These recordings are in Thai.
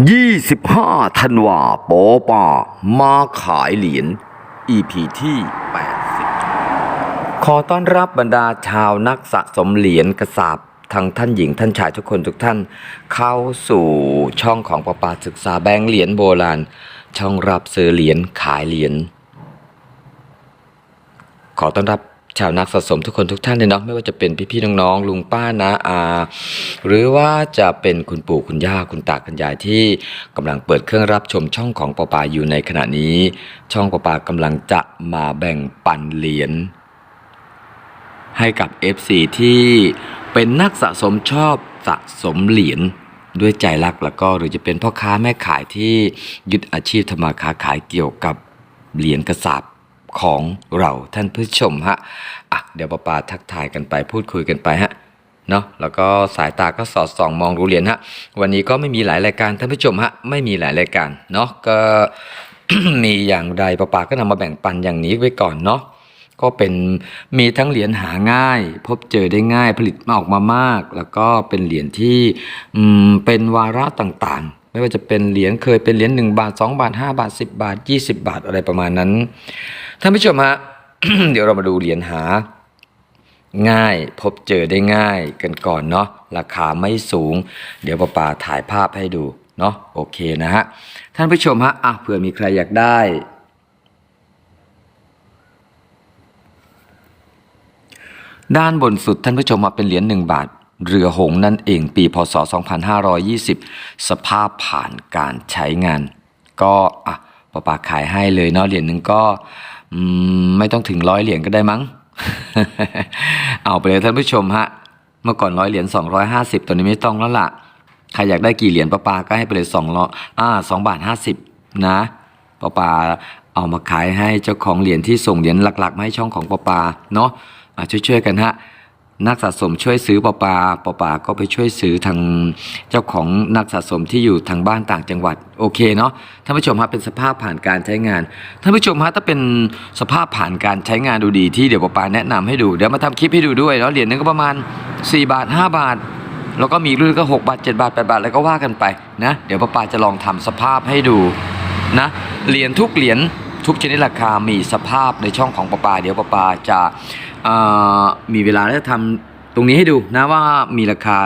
25ธันวาโปป่ามาขายเหรียญ EP ที่ 80 ขอต้อนรับบรรดาชาวนักสะสมเหรียญกระสาบทั้งท่านหญิงท่านชายทุกคนทุกท่าน เข้าสู่ช่องของประปาศึกษาแบงค์เหรียญโบราณ ช่องรับซื้อเหรียญขายเหรียญขอต้อนรับ ชาวนักสะสมทุกคนทุกท่านเลยเนาะไม่ว่าจะเป็นพี่ๆน้องๆลุงป้านาอา หรือว่าจะเป็นคุณปู่คุณย่าคุณตาคุณยายที่กำลังเปิดเครื่องรับชมช่องของปอปาอยู่ในขณะนี้ ช่องปอปากำลังจะมาแบ่งปันเหรียญให้กับ FC ที่เป็นนักสะสมชอบสะสมเหรียญด้วยใจรักแล้วก็หรือจะเป็นพ่อค้าแม่ขายที่ยึดอาชีพทำมาค้าขายเกี่ยวกับเหรียญกระสาบ ของเราท่านผู้ชมฮะอะเดี๋ยวป้าปาทักทายกันไปพูดคุยกันไปฮะเนาะแล้วก็สายตาก็สอดส่องมองรู้เหรียญฮะวันนี้ก็ไม่มีหลายรายการท่านผู้ชมฮะไม่มีหลายรายการเนาะก็มีอย่างใดป้าปาก็นำมาแบ่งปันอย่างนี้ไว้ก่อนเนาะก็เป็นมีทั้งเหรียญหาง่าย พบเจอได้ง่ายผลิตมาออกมามาก แล้วก็เป็นเหรียญที่อืมเป็นวาระต่างๆ ไม่ว่าจะเป็นเหรียญเคยเป็นเหรียญ1บาท 2 บาท 5 บาท 10 บาท 20 บาทอะไรประมาณนั้น ท่านผู้ชมฮะ เดี๋ยวเรามาดูเหรียญหา ง่ายพบเจอได้ง่ายกันก่อนเนาะราคาไม่สูง เดี๋ยวป้าปาถ่ายภาพให้ดูเนาะโอเคนะฮะ ท่านผู้ชมฮะอะเผื่อมีใครอยากได้ด้านบนสุดท่านผู้ชมมาเป็นเหรียญ1บาท เรือหงนั่นเองปีพศ 2520 สภาพผ่านการใช้งาน ก็อะป้าปาขายให้เลยเนาะเหรียญหนึ่งก็ อืมไม่ต้องถึงร้อยเหรียญก็ได้มั้ง เอาไปเลยท่านผู้ชมฮะ เมื่อก่อนร้อยเหรียญ250ตอนนี้ไม่ต้องแล้วล่ะ ใครอยากได้กี่เหรียญป้าปาก็ให้ไปเลย2ร้อยอ่า2บาท50นะป้าปาเอามาขายให้เจ้าของเหรียญที่ส่งเหรียญหลักๆมาให้ช่องของป้าปาเนาะะช่วยๆกันฮะ นักสะสมช่วยซื้อปอปาปอปาก็ไปช่วยซื้อทางเจ้าของนักสะสมที่อยู่ทางบ้านต่างจังหวัดโอเคเนาะท่านผู้ชมฮะเป็นสภาพผ่านการใช้งานท่านผู้ชมฮะถ้าเป็นสภาพผ่านการใช้งานดูดีที่เดี๋ยวปอปาแนะนำให้ดูเดี๋ยวมาทำคลิปให้ดูด้วยแล้วเหรียญนึงก็ประมาณ 4 บาท 5 บาท แล้วก็มีรุ่นก็ 6 บาท 7 บาท 8 บาท แล้วก็ว่ากันไปนะ เดี๋ยวปอปาจะลองทำสภาพให้ดูนะเหรียญทุกเหรียญทุกชนิดราคามีสภาพในช่องของปอปาเดี๋ยวปอปาจะ มีเวลาแล้วจะทำตรงนี้ให้ดูนะว่ามีราคา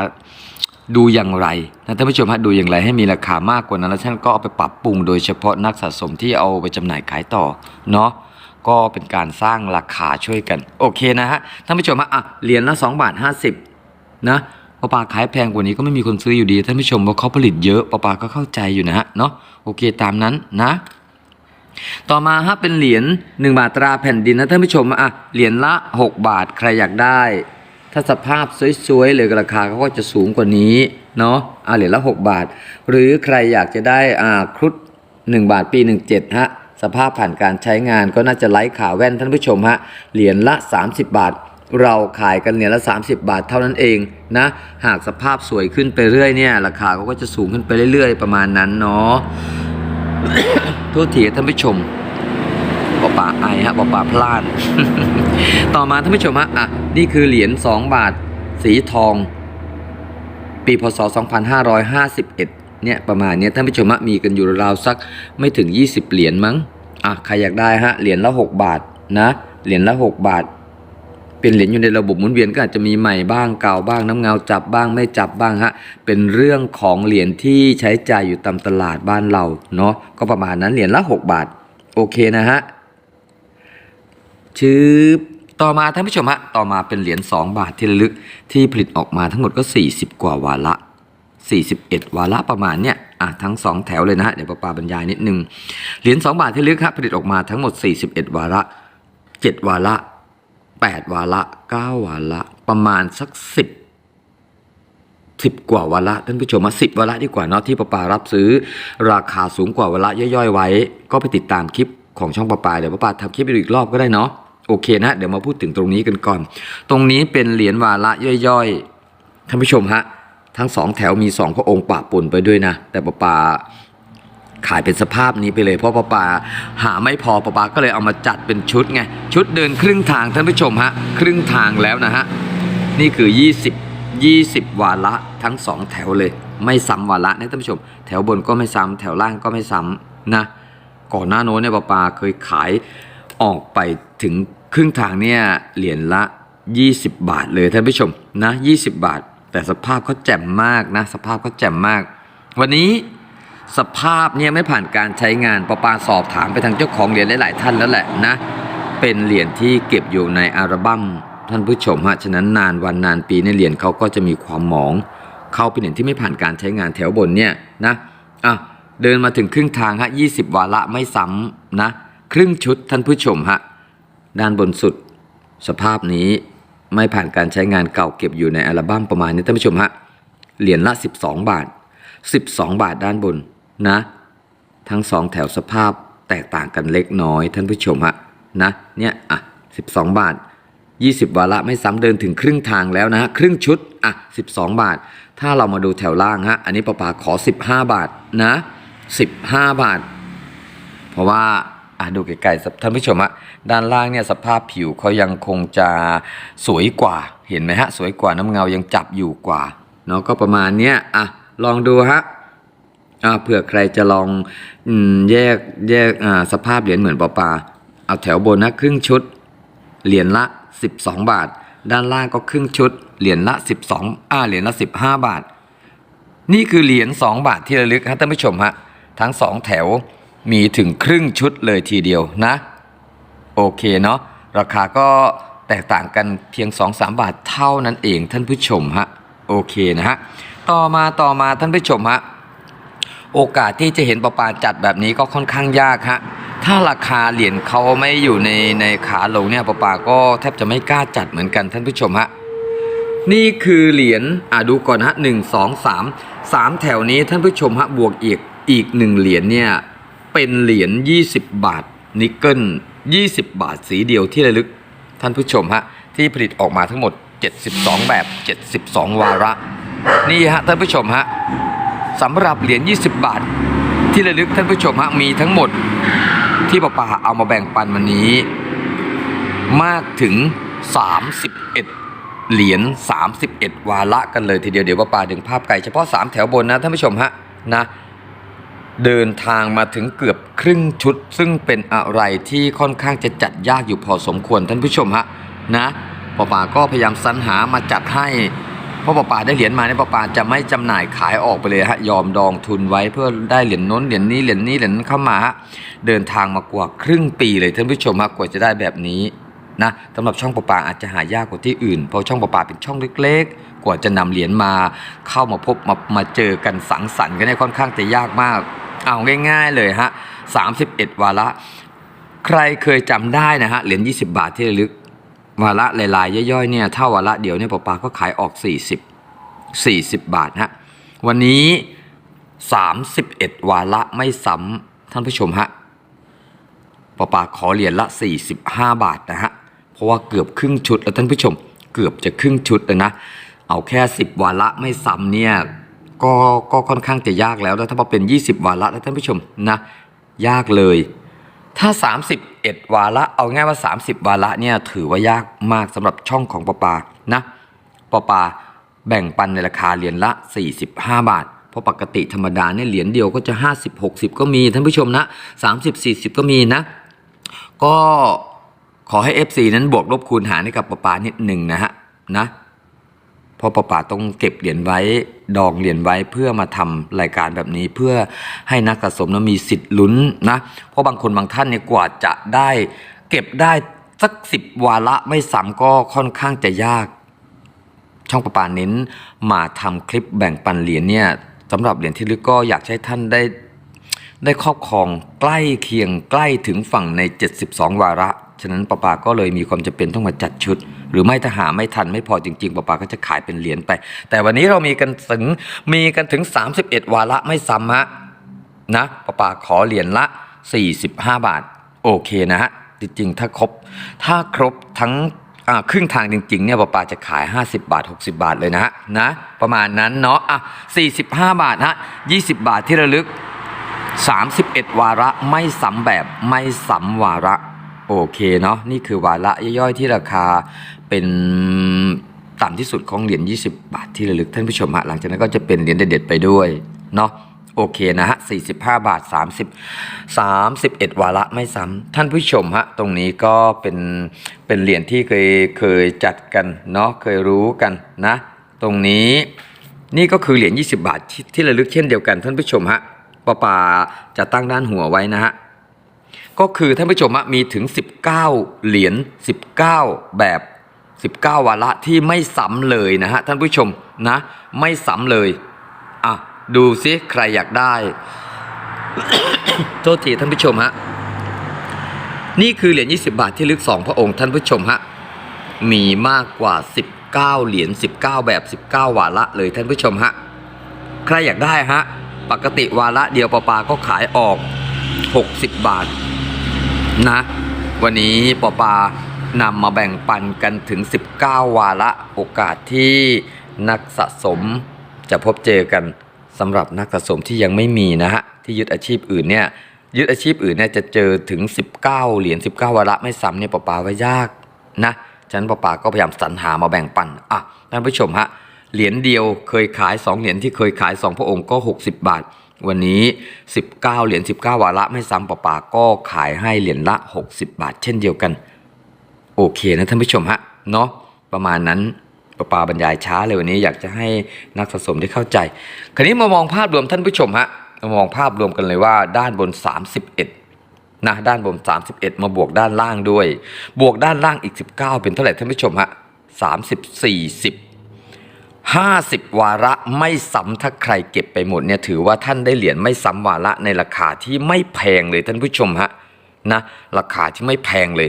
ดูอย่างไรนะท่านผู้ชมฮะดูอย่างไรให้มีราคามากกว่านั้น แล้วท่านก็เอาไปปรับปรุงโดยเฉพาะนักสะสมที่เอาไปจำหน่ายขายต่อเนาะก็เป็นการสร้างราคาช่วยกัน โอเคนะฮะท่านผู้ชมฮะอะเหรียญละ2บาท50นะปอปาขายแพงกว่านี้ก็ไม่มีคนซื้ออยู่ดีท่านผู้ชมเพราะเขาผลิตเยอะปอปาก็เข้าใจอยู่นะฮะเนาะโอเคตามนั้นนะ ต่อมาฮะเป็นเหรียญ1บาทตราแผ่นดินนะท่านผู้ชมอะเหรียญละ 6 บาทใครอยากได้ ถ้าสภาพสวยๆเลยราคาเขาก็จะสูงกว่านี้เนาะอะเหรียญละ 6 บาท หรือใครอยากจะได้อ่าครุฑ1บาทปี 17ฮะสภาพผ่านการใช้งานก็น่าจะไร้ขาแว่นท่านผู้ชมฮะเหรียญละ 30 บาท เราขายกันเหรียญละ 30 บาทเท่านั้นเองนะหากสภาพสวยขึ้นไปเรื่อยเนี่ยราคาเขาก็จะสูงขึ้นไปเรื่อย ๆ ประมาณนั้นเนาะ โทษทีท่านผู้ชมปอป่าไอฮะปอป่าพลาด ต่อมาท่านผู้ชมฮะอะนี่คือเหรียญ2บาท สีทอง ปีพศ 2551 เนี่ยประมาณเนี้ยท่านผู้ชมฮะมีกันอยู่ราวสักไม่ถึง 20 เหรียญมั้งอะใครอยากได้ฮะเหรียญละ 6 บาทนะเหรียญละ 6 บาท เป็นเหรียญอยู่ในระบบหมุนเวียนก็อาจจะมีใหม่บ้างเก่าบ้างน้ำเงาจับบ้างไม่จับบ้างฮะเป็นเรื่องของเหรียญที่ใช้จ่ายอยู่ตามตลาดบ้านเราเนาะก็ประมาณนั้นเหรียญละ 6 บาท โอเคนะฮะชื่อต่อมาท่านผู้ชมฮะต่อมาเป็นเหรียญ2บาทที่ระลึกที่ผลิตออกมาทั้งหมดก็ 40 กว่าวาระ41 วาระประมาณเนี้ยอะทั้ง 2 แถวเลยนะฮะเดี๋ยวปาปาบรรยายนิดนึงเหรียญ2บาทที่ลึกครับผลิตออกมาทั้งหมด 41 วาระ 7 วาระ 8 วาระ 9 วาระ ประมาณสัก 10 10กว่าวาระท่านผู้ชมมา10วาระดีกว่าเนาะที่ปาปารับซื้อ ราคาสูงกว่าวาระย่อยๆ ไว้ ก็ไปติดตามคลิปของช่องปาปาเดี๋ยวปาปาทำคลิปอีกรอบก็ได้เนาะโอเคนะ เดี๋ยวมาพูดถึงตรงนี้กันก่อน ตรงนี้เป็นเหรียญวาระย่อยๆท่านผู้ชมฮะทั้งสองแถวมีสองพระองค์ปะปนไปด้วยนะ แต่ปาปา ขายเป็นสภาพนี้ไปเลยเพราะป้าปาหาไม่พอป้าปาก็เลยเอามาจัดเป็นชุดไงชุดเดินครึ่งทางท่านผู้ชมฮะครึ่งทางแล้วนะฮะนี่คือ 20 20 วาระทั้งสองแถวเลย ไม่ซ้ำวาระนะท่านผู้ชม แถวบนก็ไม่ซ้ำแถวล่างก็ไม่ซ้ำนะก่อนหน้าโน้นเนี่ยปาปาเคยขายออกไปถึงครึ่งทางเนี่ยเหรียญละ 20 บาทเลยท่านผู้ชมนะ20 บาท แต่สภาพเขาแจ่มมากนะสภาพเขาแจ่มมาก วันนี้ สภาพเนี่ยไม่ผ่านการใช้งานปาปาสอบถามไปทางเจ้าของเหรียญหลายๆท่านแล้วแหละนะ เป็นเหรียญที่เก็บอยู่ในอัลบั้มท่านผู้ชมฮะฉะนั้นนานวันนานปีในเหรียญเขาก็จะมีความหมอง เขาเป็นเหรียญที่ไม่ผ่านการใช้งานแถวบนเนี่ยนะอะเดินมาถึงครึ่งทางฮะ20วาระไม่ซ้ำนะครึ่งชุดท่านผู้ชมฮะด้านบนสุด สภาพนี้ไม่ผ่านการใช้งานเก่าเก็บอยู่ในอัลบั้มประมาณนี้ท่านผู้ชมฮะเหรียญละ 12 บาท 12 บาทด้านบน นะ ทั้งสองแถวสภาพแตกต่างกันเล็กน้อยท่านผู้ชมฮะนะเนี่ยอะ12 บาท 20 วาระไม่ซ้ำเดินถึงครึ่งทางแล้วนะฮะครึ่งชุดอะ12 บาท ถ้าเรามาดูแถวล่างฮะอันนี้ปะปาขอ 15 บาทนะ15 บาท เพราะว่าอะดูไกลๆท่านผู้ชมฮะด้านล่างเนี่ยสภาพผิวเขายังคงจะสวยกว่าเห็นไหมฮะสวยกว่าน้ำเงายังจับอยู่กว่าเนาะก็ประมาณเนี้ยอะลองดูฮะ เผื่อใครจะลองอแยกแยกสภาพเหรียญเหมือนปอปาเอาแถวบนนะครึ่งชุด เหรียญละ 12 บาท ด้านล่างก็ครึ่งชุด เหรียญละ 12อ่าเหรียญละ 15 บาท นี่คือเหรียญ2บาทที่ระลึกฮะท่านผู้ชมฮะทั้ง 2 แถวมีถึงครึ่งชุดเลยทีเดียวนะ โอเคเนาะราคาก็แตกต่างกันเพียง 2-3 บาทเท่านั้นเองท่านผู้ชมฮะโอเคนะฮะต่อมาต่อมาท่านผู้ชมฮะ โอกาสที่จะเห็นประปาจัดแบบนี้ก็ค่อนข้างยากฮะถ้าราคาเหรียญเขาไม่อยู่ในในขาลงเนี่ยประปาก็แทบจะไม่กล้าจัดเหมือนกันท่านผู้ชมฮะนี่คือเหรียญอะดูก่อนฮะหนึ่งสองสามสามแถวนี้ท่านผู้ชมฮะบวกอีกอีกหนึ่งเหรียญเนี่ยเป็นเหรียญ20 บาทนิกเกิล20 บาทสีเดียวที่ระลึกท่านผู้ชมฮะที่ผลิตออกมาทั้งหมด 72 แบบ 72 วาระ นี่ฮะท่านผู้ชมฮะ สำหรับเหรียญ 20 บาท ที่ระลึกท่านผู้ชมฮะมีทั้งหมดที่ป้าป่าเอามาแบ่งปันวันนี้ มากถึง 31 เหรียญ 31 วาระกันเลยทีเดียวเดี๋ยวป้าป่าดึงภาพไก่เฉพาะ 3 แถวบนนะท่านผู้ชมฮะนะเดินทางมาถึงเกือบครึ่งชุด ซึ่งเป็นอะไรที่ค่อนข้างจะจัดยากอยู่พอสมควรท่านผู้ชมฮะนะป้าป่าก็พยายามสรรหามาจัดให้ ราะป้าป่าได้เหรียญมาเนี่ยป้าป่าจะไม่จำหน่ายขายออกไปเลยฮะยอมดองทุนไว้เพื่อได้เหรียญน้นเหรียญนี้เหรียญนี้เหรียญนั้นเข้ามาฮะเดินทางมากว่าครึ่งปีเลยท่านผู้ชมฮะกว่าจะได้แบบนี้นะสำหรับช่องป้าป่าอาจจะหายากกว่าที่อื่น เพราะช่องป้าป่าเป็นช่องเล็กๆ กว่าจะนำเหรียญมาเข้ามาพบมามาเจอกันสังสรรค์กันเนี่ยค่อนข้างจะยากมาก เอาง่าย ๆเลยฮะ31 วาระ ใครเคยจำได้นะฮะเหรียญ20 บาทที่ระลึก วาระลายๆย่อยๆเนี่ยถ้าวาระเดียวเนี่ยป้าปาก็ขายออก 40 40 บาทฮะวันนี้ 31 วาระไม่ซ้ำท่านผู้ชมฮะป้าปาขอเหรียญละ 45 บาทนะฮะเพราะว่าเกือบครึ่งชุดแล้วท่านผู้ชม เกือบจะครึ่งชุดเลยนะเอาแค่ 10 วาระไม่ซ้ำเนี่ยก็ก็ค่อนข้างจะยากแล้วแล้วถ้ามาเป็น 20 วาระแล้วท่านผู้ชมนะยากเลย ถ้า 31 วาระ เอาง่ายว่า 30 วาระเนี่ยถือว่ายากมากสำหรับช่องของปอปานะปอปาแบ่งปันในราคาเหรียญละ 45 บาท เพราะปกติธรรมดาเนี่ยเหรียญเดียวก็จะ 50 60 ก็มีท่านผู้ชมนะ 30 40 ก็มีนะ ก็ขอให้ FC นั้นบวกลบคูณหารให้กับปอปานิดหนึ่งนะฮะนะ เพราะป้าป๋าต้องเก็บเหรียญไว้ดองเหรียญไว้เพื่อมาทำรายการแบบนี้ เพื่อให้นักสะสมนั้นมีสิทธิ์ลุ้นนะเพราะบางคนบางท่านเนี่ยกว่าจะได้ เก็บได้สักสิบวาระไม่ซ้ำก็ค่อนข้างจะยาก ช่องประปาเน้นมาทำคลิปแบ่งปันเหรียญเนี่ยสำหรับเหรียญที่ลึกก็อยากให้ท่านได้ได้ครอบครองใกล้เคียงใกล้ถึงฝั่งใน 72 วาระ ฉะนั้นประปาก็เลยมีความจำเป็นต้องมาจัดชุด หรือไม่ถ้าหาไม่ทันไม่พอจริงๆประปาก็จะขายเป็นเหรียญไป แต่วันนี้เรามีกันถึงมีกันถึง 31 วาระไม่ซ้ำฮะนะป้าป่าขอเหรียญละ 45 บาท โอเคนะฮะจริงๆถ้าครบถ้าครบทั้งครึ่งทางจริงๆเนี่ยป้าป่าจะขาย 50 บาท 60 บาทเลยนะฮะนะ ประมาณนั้นเนาะอะ45 บาทฮะ20 บาทที่ระลึก 31 วาระไม่ซ้ำแบบไม่ซ้ำวาระ โอเคเนาะนี่คือวาระย่อยๆ ที่ราคาเป็นต่ำที่สุดของเหรียญ 20 บาทที่ระลึกท่านผู้ชมฮะหลังจากนั้นก็จะเป็นเหรียญเด็ดๆไปด้วยเนาะโอเคนะฮะ 45 บาท 30 31 วาระไม่ซ้ำท่านผู้ชมฮะ ตรงนี้ก็เป็น เป็นเหรียญที่เคย เคยจัดกัน เนาะ เคยรู้กันนะ ตรงนี้นี่ก็คือเหรียญ 20 บาทที่ระลึกเช่นเดียวกันท่านผู้ชมฮะปาป่าจะตั้งด้านหัวไว้นะฮะ ก็คือท่านผู้ชมมีถึง 19 เหรียญ19 แบบ 19 วาระที่ไม่ซ้ำเลยนะฮะท่านผู้ชมนะไม่ซ้ำเลยอะดูซิใครอยากได้ โทษทีท่านผู้ชมฮะนี่คือเหรียญ20 บาทที่ลึกสองพระองค์ท่านผู้ชมฮะมีมากกว่า 19 เหรียญ19 แบบ 19 วาระเลยท่านผู้ชมฮะใครอยากได้ฮะปกติวาระเดียวปาปาก็ขายออก 60 บาท นะ วันนี้ปอปานำมาแบ่งปันกันถึง 19 วาระโอกาสที่นักสะสมจะพบเจอกันสำหรับนักสะสมที่ยังไม่มีนะฮะที่ยึดอาชีพอื่นเนี่ยยึดอาชีพอื่นเนี่ยจะเจอถึง 19 เหรียญ19 วาระไม่ซ้ำเนี่ยปอปาไว้ยากนะฉะนันปอปาก็พยายามสรรหามาแบ่งปันอะท่านผู้ชมฮะเหรียญเดียวเคยขาย 2 เหรียญที่เคยขาย 2 พระองค์ก็ 60 บาท วันนี้ 19 เหรียญ 19 วาระไม่ซ้ำปะปาก็ขายให้เหรียญละ 60 บาท เช่นเดียวกัน โอเคนะท่านผู้ชมฮะ เนาะประมาณนั้นปะปาบรรยายช้าเลยวันนี้อยากจะให้นักสะสมได้เข้าใจ คราวนี้มามองภาพรวมท่านผู้ชมฮะมามองภาพรวมกันเลยว่าด้านบน 31นะด้านบน 31 มาบวกด้านล่างด้วย บวกด้านล่างอีก 19 เป็นเท่าไหร่ท่านผู้ชมฮะ30 40 50 วาระไม่ซ้ำถ้าใครเก็บไปหมดเนี่ยถือว่าท่านได้เหรียญไม่ซ้ำวาระในราคาที่ไม่แพงเลยท่านผู้ชมฮะนะราคาที่ไม่แพงเลย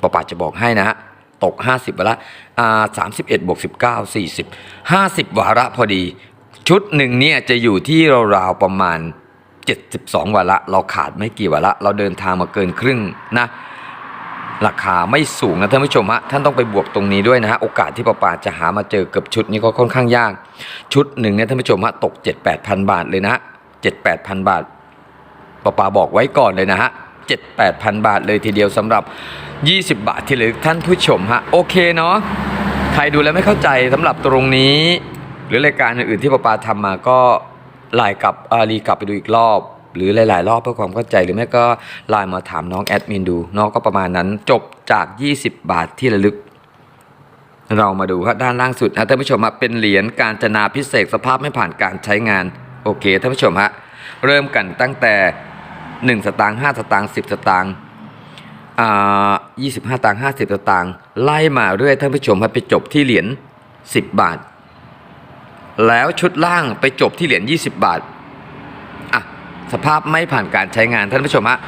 ปะปาจะบอกให้นะฮะตก 50 วาระอ่า31บวก19 40 50วาระพอดี ชุดหนึ่งเนี่ยจะอยู่ที่ราวๆประมาณ 72 วาระ เราขาดไม่กี่วาระ เราเดินทางมาเกินครึ่งนะ ราคาไม่สูงนะท่านผู้ชมฮะท่านต้องไปบวกตรงนี้ด้วยนะฮะโอกาสที่ป้าปาจะหามาเจอเกือบชุดนี้ก็ค่อนข้างยาก ชุดหนึ่งเนี่ยท่านผู้ชมฮะตก 7 8 0 0 0บาทเลยนะฮะ7 8 0 0 0บาทป้าปาบอกไว้ก่อนเลยนะฮะ7 8 0 0 0บาทเลยทีเดียวสำหรับ 20 บาทที่เหลือท่านผู้ชมฮะโอเคเนาะใครดูแล้วไม่เข้าใจสำหรับตรงนี้ หรือรายการอื่นๆที่ป้าปาทำมาก็ไลน์กลับอารีกลับไปดูอีกรอบ หรือหลาย ๆ รอบเพื่อความเข้าใจหรือไม่ก็ไลน์มาถามน้องแอดมินดูน้องก็ประมาณนั้นจบจาก 20 บาทที่ระลึก เรามาดูครับด้านล่างสุดนะท่านผู้ชมฮะเป็นเหรียญการจนาพิเศษสภาพไม่ผ่านการใช้งานโอเคท่านผู้ชมฮะเริ่มกันตั้งแต่ 1 สตางค์5สตางค์10 สตางค์อ่า25ตังค์50สตางค์ไล่มาเรื่อยท่านผู้ชมฮะไปจบที่เหรียญ10 บาท แล้วชุดล่างไปจบที่เหรียญ20 บาท สภาพไม่ผ่านการใช้งานท่านผู้ชมฮะ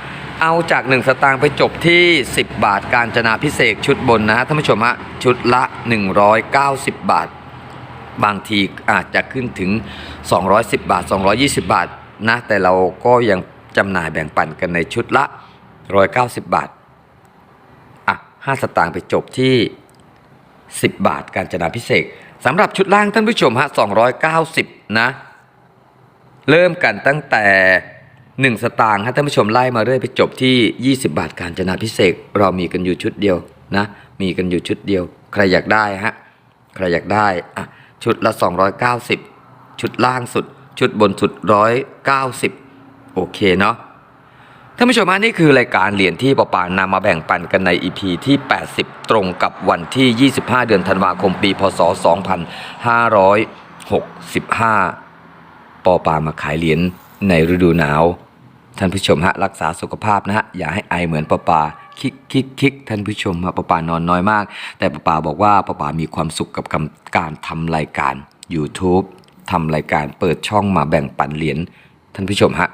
เอาจาก 1 สตางค์ไปจบที่ 10 บาทการจนาพิเศษชุดบนนะฮะท่านผู้ชมฮะชุดละ 190 บาท บางทีอาจจะขึ้นถึง 210 บาท 220 บาทนะแต่เราก็ยังจำหน่ายแบ่งปันกันในชุดละ 190 บาทอะ5สตางค์ไปจบที่ 10 บาทการจนาพิเศษสำหรับชุดล่างท่านผู้ชมฮะ290 นะ เริ่มกันตั้งแต่ 1 สตางค์ฮะท่านผู้ชมไล่มาเรื่อยไปจบที่ 20 บาทการจนาพิเศษเรามีกันอยู่ชุดเดียวนะมีกันอยู่ชุดเดียว ใครอยากได้ฮะใครอยากได้อะชุดละ 290 ชุดล่างสุด ชุดบนสุด 190 โอเคเนาะท่านผู้ชมฮะนี่คือรายการเหรียญที่ปอปานำมาแบ่งปันกันใน EP ที่ 80 ตรงกับวันที่ 25 เดือนธันวาคมปี พศ 2565 ปอปามาขายเหรียญ ในฤดูหนาว ท่านผู้ชมฮะรักษาสุขภาพนะฮะอย่าให้ไอเหมือนปอปาคิกคิกคิกท่านผู้ชมฮะปอปานอนน้อยมาก แต่ปอปาบอกว่าปอปามีความสุขกับการทำรายการ YouTube ทำรายการเปิดช่องมาแบ่งปันเหรียญท่านผู้ชมฮะ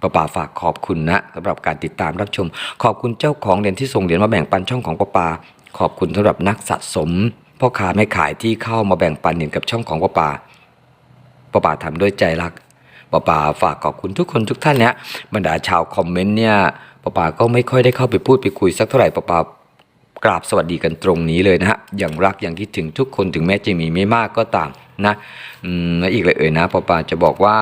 ปป่าฝากขอบคุณนะสำหรับการติดตามรับชม ขอบคุณเจ้าของเหรียญที่ส่งเหรียญมาแบ่งปันช่องของปป่าขอบคุณสำหรับนักสะสมพ่อค้าแม่ขายที่เข้ามาแบ่งปันเหรียญกับช่องของป้าป่าป้าป่าทำด้วยใจรัก ป้าป่าฝากขอบคุณทุกคนทุกท่านเนี่ยบรรดาชาวคอมเมนต์เนี่ยป้าป่าก็ไม่ค่อยได้เข้าไปพูดไปคุยสักเท่าไหร่ป้าป่ากราบสวัสดีกันตรงนี้เลยนะฮะอย่างรักอย่างคิดถึงทุกคนถึงแม้จะมีไม่มากก็ตามนะอืมและอีกเลยเอ่ยนะป้าป่าจะบอกว่า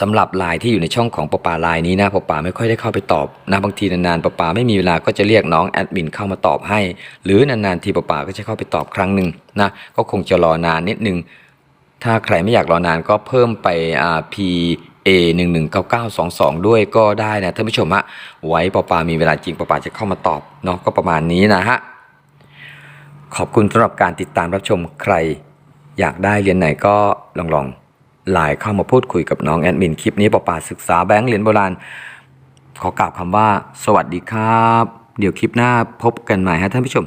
สำหรับไลน์ที่อยู่ในช่องของปอปาไลน์นี้นะปอปาไม่ค่อยได้เข้าไปตอบนะบางทีนานๆปอปาไม่มีเวลาก็จะเรียกน้องแอดมินเข้ามาตอบให้ หรือนานๆทีปอปาก็จะเข้าไปตอบครั้งหนึ่งนะก็คงจะรอนานนิดนึง ถ้าใครไม่อยากรอนานก็เพิ่มไปอ่า P A 1 1 9 9 2 2 ด้วยก็ได้นะท่านผู้ชมฮะไว้ปอปามีเวลาจริงปอปาจะเข้ามาตอบเนาะก็ประมาณนี้นะฮะขอบคุณสำหรับการติดตามรับชมใคร อยากได้เหรียญไหนก็ลองลองไลน์เข้ามาพูดคุยกับน้องแอดมินคลิปนี้ปอปาศึกษาแบงค์เหรียญโบราณ ขอกล่าวคำว่า สวัสดีครับ เดี๋ยวคลิปหน้าพบกันใหม่ฮะท่านผู้ชม